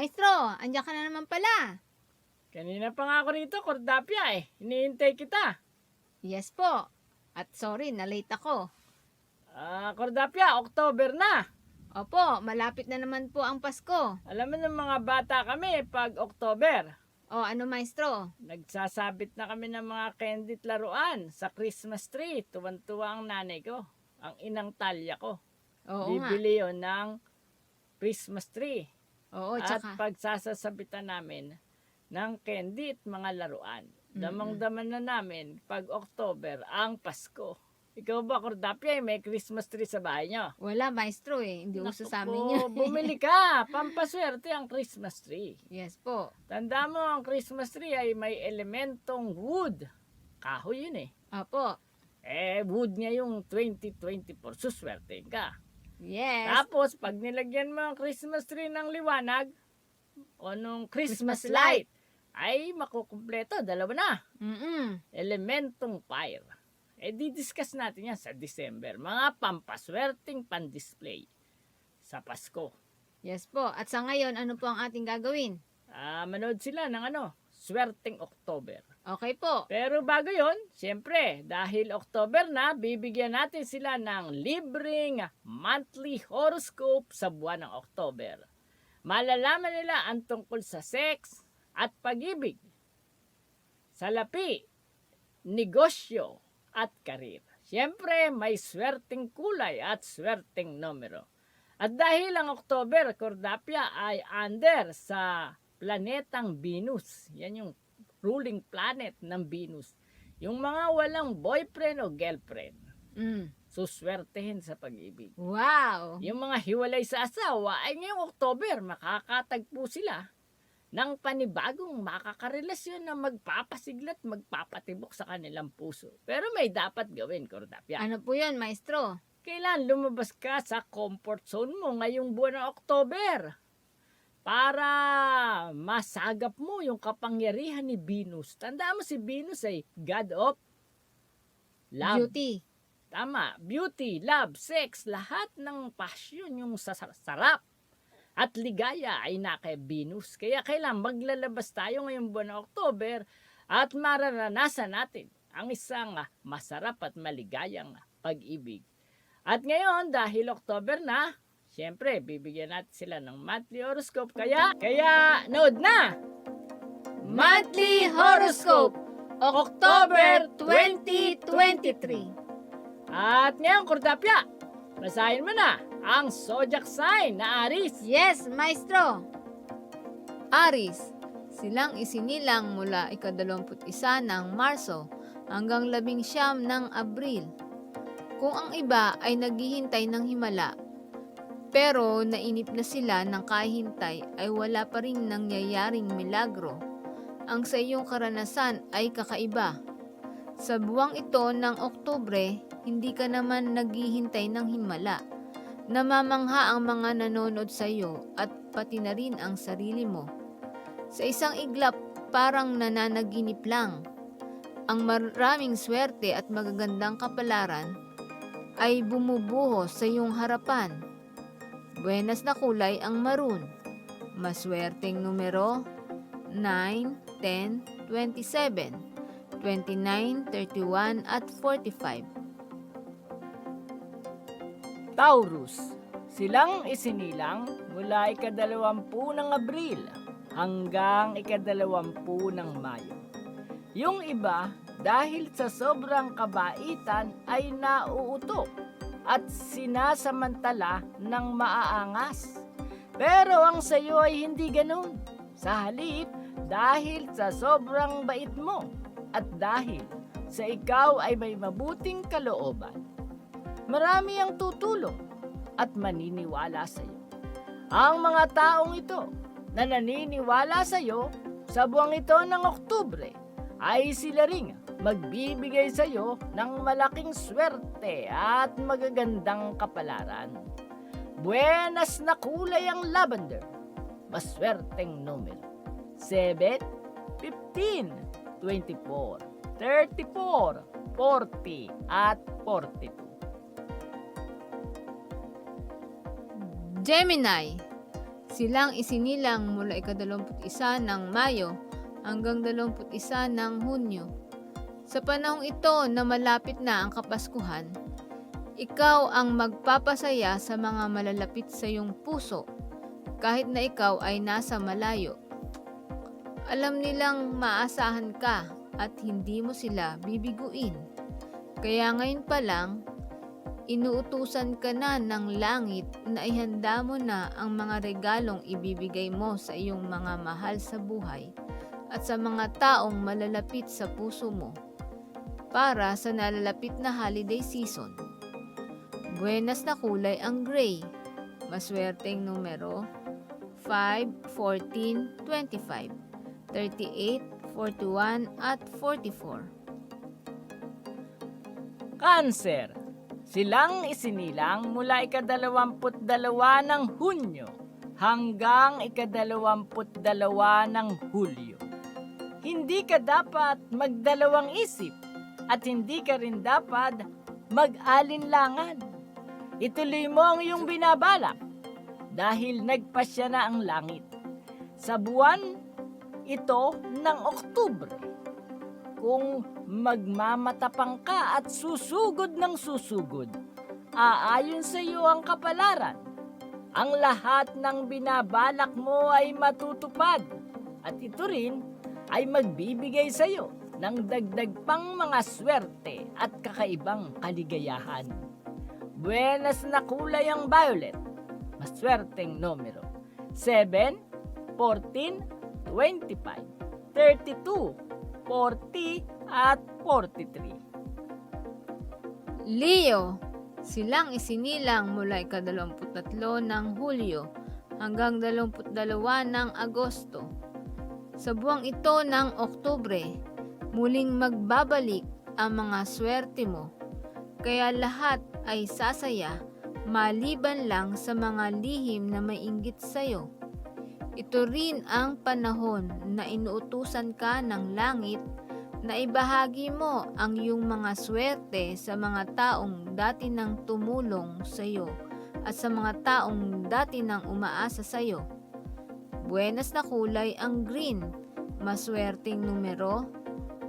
Maestro, andyan ka na naman pala. Kanina pa nga ako rito, Cordapia eh. Hinihintay kita. Yes po. At sorry, na-late ako. Ah, Cordapia, October na. Opo, malapit na naman po ang Pasko. Alam mo ng mga bata kami pag October. O ano maestro? Nagsasabit na kami ng mga candy laruan sa Christmas tree. Tuwan-tuwa ang nanay ko. Ang inang talya ko. Oo nga. Bibili yun ng Christmas tree. Oo, at tsaka. pagsasasabitan namin ng candy at mga laruan. Damang-daman na namin pag October ang Pasko. Ikaw ba, Cordapia, may Christmas tree sa bahay nyo? Wala maestro eh. Hindi uso sa amin yun. bumili ka. Pampaswerte ang Christmas tree. yes po. Tanda mo, ang Christmas tree ay may elementong wood. Kahoy yun eh. Opo. Eh, wood niya yung 2024. Suswerte ka. Yes. Tapos, pag nilagyan mo ang Christmas tree ng liwanag, o nung Christmas, Christmas light. ay makukumpleto. Dalawa na. Mm-mm. Elementong fire. Eh, di-discuss natin yan sa December. Mga pampaswerteng pan-display sa Pasko. Yes po. At sa ngayon, ano po ang ating gagawin? Ah, manood sila ng ano, swerteng October. Okay po. Pero bago yon, siyempre, dahil October na, bibigyan natin sila ng libreng monthly horoscope sa buwan ng October. Malalaman nila ang tungkol sa sex at pag-ibig, salapi, negosyo at karir. Siyempre, may swerteng kulay at swerteng numero. At dahil ang October, Cordapia ay under sa planetang Venus. Yan yung ruling planet ng Venus. Yung mga walang boyfriend o girlfriend, Mm. suswertehin sa pag-ibig. Wow. Yung mga hiwalay sa asawa ay ngayong October, makakatagpo sila ng panibagong makakarelasyon na magpapasiglat, magpapatibok sa kanilang puso. Pero may dapat gawin, Cordapia. Ano po yun, maestro? Kailan lumabas ka sa comfort zone mo ngayong buwan ng October? Para masagap mo yung kapangyarihan ni Venus. Tandaan mo si Venus ay God of love. Beauty. Tama. Beauty, love, sex, lahat ng passion, yung sa- sarap at ligaya ay na kay Venus. Kaya kailan maglalabas tayo ngayong buwan ng October at mararanasan natin ang isang masarap at maligayang pag-ibig. At ngayon, dahil October na, syempre, bibigyan natin sila ng monthly horoscope. Kaya, kaya, nood na! Monthly Horoscope, October 2023. At ngayon, Kordapya, basahin mo na ang zodiac sign na Aris. Yes, maestro. Aris, silang isinilang mula ikadalawamput isa ng Marso hanggang labing siyam ng Abril. Kung ang iba ay naghihintay ng himala, pero nainip na sila ng kahintay ay wala pa rin nangyayaring milagro. Ang sa iyong karanasan ay kakaiba. Sa buwang ito ng Oktubre, hindi ka naman naghihintay ng himala. Namamangha ang mga nanonood sa iyo at pati na rin ang sarili mo. Sa isang iglap, parang nananaginip lang. Ang maraming swerte at magagandang kapalaran ay bumubuhos sa iyong harapan. Buenas na kulay ang maroon. Maswerteng numero 9, 10, 27, 29, 31 at 45. Taurus, silang isinilang mula ikadalawampu ng Abril hanggang ikadalawampu ng Mayo. Yung iba, dahil sa sobrang kabaitan ay nauuto at sinasamantala ng maaangas. Pero ang sayo ay hindi ganun. Sa halip, dahil sa sobrang bait mo at dahil sa ikaw ay may mabuting kalooban, marami ang tutulong at maniniwala sa iyo. Ang mga taong ito na naniniwala sa iyo sa buwang ito ng Oktubre ay sila ring magbibigay sa iyo ng malaking swerte at magagandang kapalaran. Buenas na kulay ang lavender. Maswerteng numero. 7, 15, 24, 34, 40 at 42. Gemini, Silang isinilang mula ikadalawamput isa ng Mayo hanggang dalawamput isa ng Hunyo. Sa panahong ito na malapit na ang Kapaskuhan, ikaw ang magpapasaya sa mga malalapit sa iyong puso kahit na ikaw ay nasa malayo. Alam nilang maasahan ka at hindi mo sila bibiguin. Kaya ngayon pa lang, inuutusan ka na ng langit na ihanda mo na ang mga regalong ibibigay mo sa iyong mga mahal sa buhay at sa mga taong malalapit sa puso mo para sa nalalapit na holiday season. Buenas na kulay ang gray. Maswerteng numero 5, 14, 25, 38, 41 at 44. Cancer. Silang isinilang mula ikadalawamput dalawa ng Hunyo hanggang ikadalawamput dalawa ng Hulyo. Hindi ka dapat magdalawang isip at hindi ka rin dapat mag-alinlangan. Ituloy mo ang iyong binabalak dahil nagpasya na ang langit. Sa buwan ito ng Oktubre, kung magmamatapang ka at susugod ng susugod, aayon sa iyo ang kapalaran. Ang lahat ng binabalak mo ay matutupad at ito rin ay magbibigay sa iyo ng dagdag pang mga swerte at kakaibang kaligayahan. Buenas na kulay ang violet, maswerteng numero 7, 14, 25, 32, 40 at 43. Leo, silang isinilang mula ikadalawamput-tatlo ng Hulyo hanggang dalawamput-dalawa ng Agosto. Sa buwang ito ng Oktubre, muling magbabalik ang mga swerte mo, kaya lahat ay sasaya maliban lang sa mga lihim na may inggit sa'yo. Ito rin ang panahon na inuutusan ka ng langit na ibahagi mo ang iyong mga swerte sa mga taong dati nang tumulong sa iyo at sa mga taong dati nang umaasa sa iyo. Buenas na kulay ang green, maswerteng numero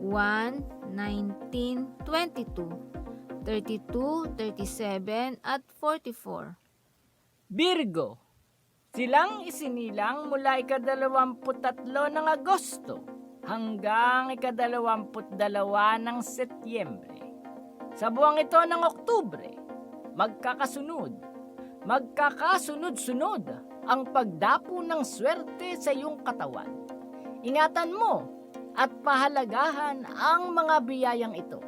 1, 19, 22, 32, 37 at 44. Virgo. Silang isinilang mula ikadalawamput tatlo ng Agosto hanggang ikadalawamput dalawa ng Setyembre. Sa buwang ito ng Oktubre, magkakasunod, magkakasunod-sunod ang pagdapo ng swerte sa iyong katawan. Ingatan mo at pahalagahan ang mga biyayang ito.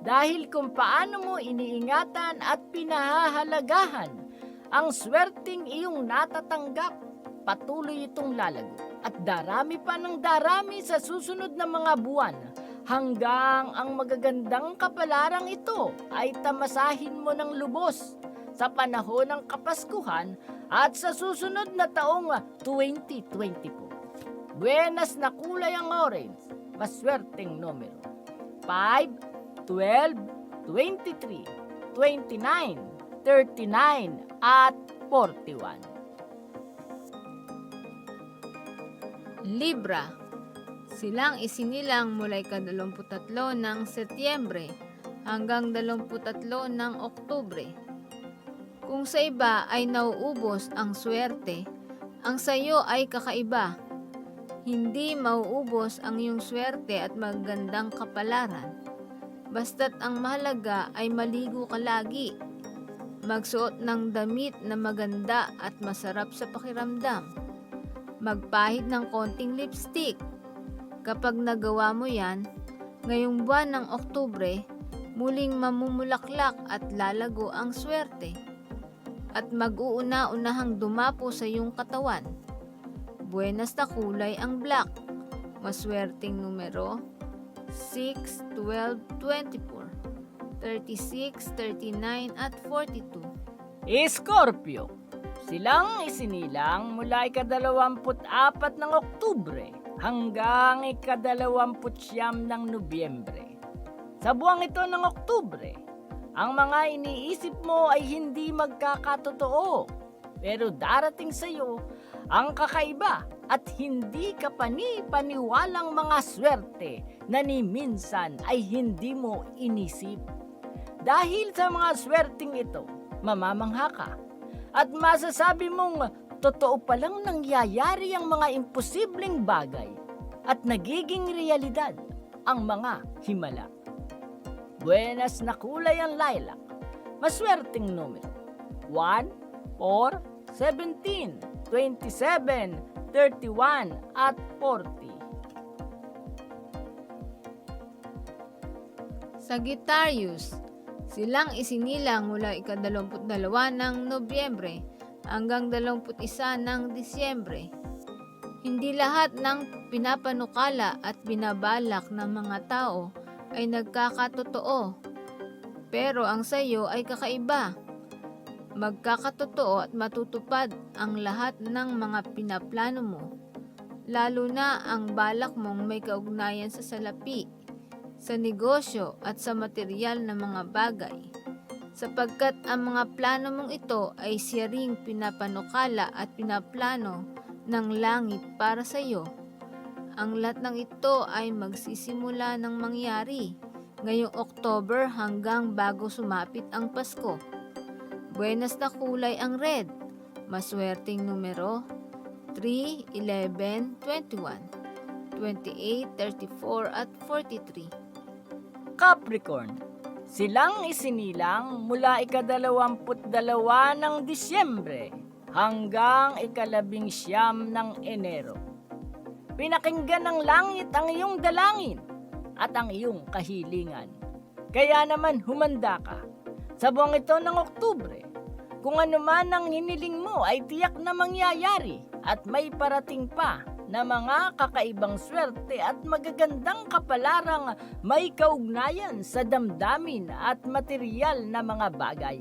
Dahil kung paano mo iniingatan at pinahahalagahan ang swerting iyong natatanggap, patuloy itong lalago at darami pa ng darami sa susunod na mga buwan hanggang ang magagandang kapalarang ito ay tamasahin mo ng lubos sa panahon ng Kapaskuhan at sa susunod na taong 2024. Buenas na kulay ang orange, maswerteng numero 5, 12, 23, 29, 39 at 41. Libra. Silang isinilang mula ikadalawamput-tatlo ng Setyembre hanggang dalawamput-tatlo ng Oktubre. Kung sa iba ay nauubos ang swerte, ang sayo ay kakaiba. Hindi mauubos ang iyong swerte at magandang kapalaran. Basta't ang mahalaga ay maligo ka lagi. Magsuot ng damit na maganda at masarap sa pakiramdam magpahid ng konting lipstick. Kapag nagawa mo yan, ngayong buwan ng Oktubre, muling mamumulaklak at lalago ang swerte. At mag-uuna-unahang dumapo sa iyong katawan. Buenas na kulay ang black. Maswerteng numero 6, 12, 24, 36, 39 at 42. Scorpio. Silang isinilang mula ikadalawamput apat ng Oktubre hanggang ikadalawamput siyam ng Nobyembre. Sa buwang ito ng Oktubre, ang mga iniisip mo ay hindi magkakatotoo, pero darating sa iyo Ang kakaiba at hindi ka pani-paniwalang mga swerte na ni minsan ay hindi mo inisip. Dahil sa mga swerting ito, mamamangha ka at masasabi mong totoo palang nangyayari ang mga imposibleng bagay at nagiging realidad ang mga himala. Buenas na kulay ang lilac. Maswerteng numero. 1, 4, 17, 27, 31, at 40. Sagittarius, silang isinilang mula ikadalawamput-dalawa ng Nobyembre hanggang dalawamput-isa ng Disyembre. Hindi lahat ng pinapanukala at binabalak ng mga tao ay nagkakatotoo. Pero ang sayo ay kakaiba. Magkakatotoo at matutupad ang lahat ng mga pinaplano mo. Lalo na ang balak mong may kaugnayan sa salapi sa negosyo at sa material na mga bagay. Sapagkat ang mga plano mong ito ay siya pinapanukala at pinaplano ng langit para sa iyo. Ang lahat ng ito ay magsisimula ng mangyari ngayong October hanggang bago sumapit ang Pasko. Buenas na kulay ang red. Maswerteng numero 3, 11, 21, 28, 34 at 43. Capricorn, silang isinilang mula ikadalawamput dalawa ng Disyembre hanggang ikalabing siyam ng Enero. Pinakinggan ng langit ang iyong dalangin at ang iyong kahilingan. Kaya naman humanda ka. Sa buwang ito ng Oktubre, kung ano man ang hiniling mo ay tiyak na mangyayari at may parating pa na mga kakaibang swerte at magagandang kapalarang may kaugnayan sa damdamin at material na mga bagay.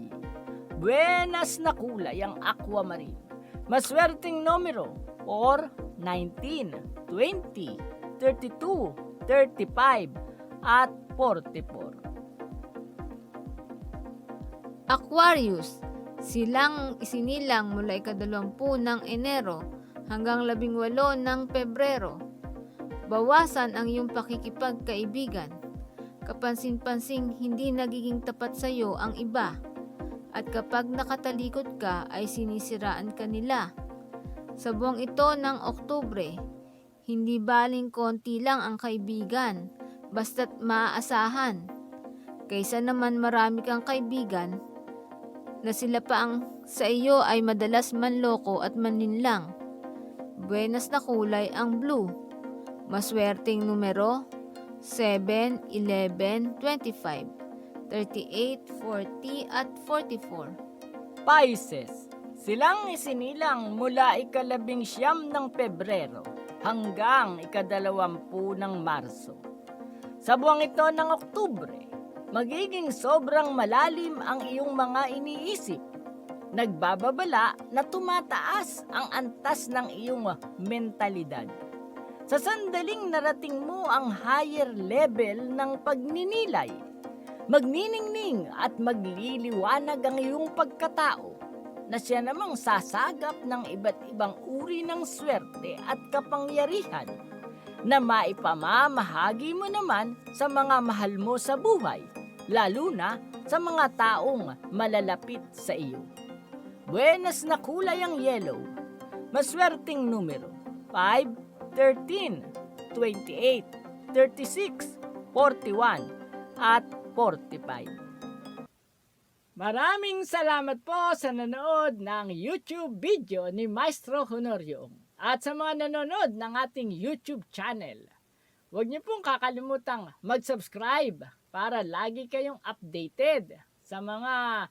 Buenas na kulay ang aquamarine. Maswerteng numero 4, 19, 20, 32, 35, at 44. Aquarius, silang isinilang mula ikadalawampu ng Enero hanggang labing walo ng Pebrero. Bawasan ang iyong pakikipagkaibigan. Kapansin-pansing hindi nagiging tapat sa iyo ang iba. At kapag nakatalikod ka ay sinisiraan ka nila. Sa buwang ito ng Oktubre, hindi baling konti lang ang kaibigan, basta't maaasahan. Kaysa naman marami kang kaibigan, na sila pa ang sa iyo ay madalas manloko at maninlang. Buenas na kulay ang blue. Maswerteng numero 7, 11, 25, 38, 40 at 44. Pisces, silang isinilang mula ikalabing siyam ng Pebrero hanggang ikadalawampu ng Marso. Sa buwang ito ng Oktubre, magiging sobrang malalim ang iyong mga iniisip. Nagbababala na tumataas ang antas ng iyong mentalidad. Sa sandaling narating mo ang higher level ng pagninilay, magniningning at magliliwanag ang iyong pagkatao na siya namang sasagap ng iba't ibang uri ng swerte at kapangyarihan na maipamamahagi mo naman sa mga mahal mo sa buhay, lalo na sa mga taong malalapit sa iyo. Buenas na kulay ang yellow, maswerteng numero 5, 13, 28, 36, 41, at 45. Maraming salamat po sa nanood ng YouTube video ni Maestro Honorio at sa mga nanonood ng ating YouTube channel. Huwag niyo pong kakalimutang mag-subscribe para lagi kayong updated sa mga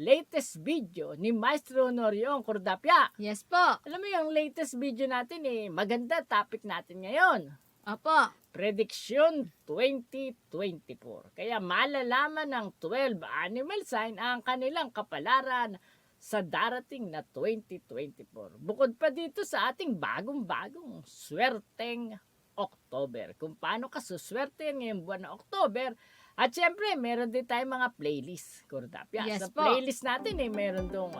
latest video ni Maestro Honorio Cordapia. Yes po. Alam mo yung latest video natin eh, maganda topic natin ngayon. Opo. Prediction 2024. Kaya malalaman ng 12 animal sign ang kanilang kapalaran sa darating na 2024. Bukod pa dito sa ating bagong-bagong swerteng October. Kung paano ka suswerte ngayong buwan ng October. At syempre, meron din tayong mga playlist. Kordapya. Yes sa po. playlist natin eh, meron dong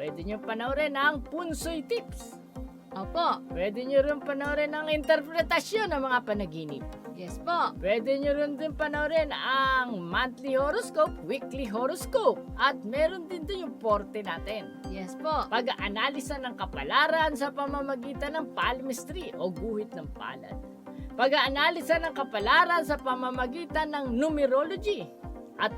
pwede nyo panoorin ang Punsoy Tips Opo. Pwede nyo rin panoorin ang interpretasyon ng mga panaginip. Yes po. Pwede nyo rin din panoorin ang monthly horoscope, weekly horoscope, at meron din din yung forte natin. Yes po. Pag-aanalisa ng kapalaran sa pamamagitan ng palmistry o guhit ng palad. Pag-aanalisa ng kapalaran sa pamamagitan ng numerology. At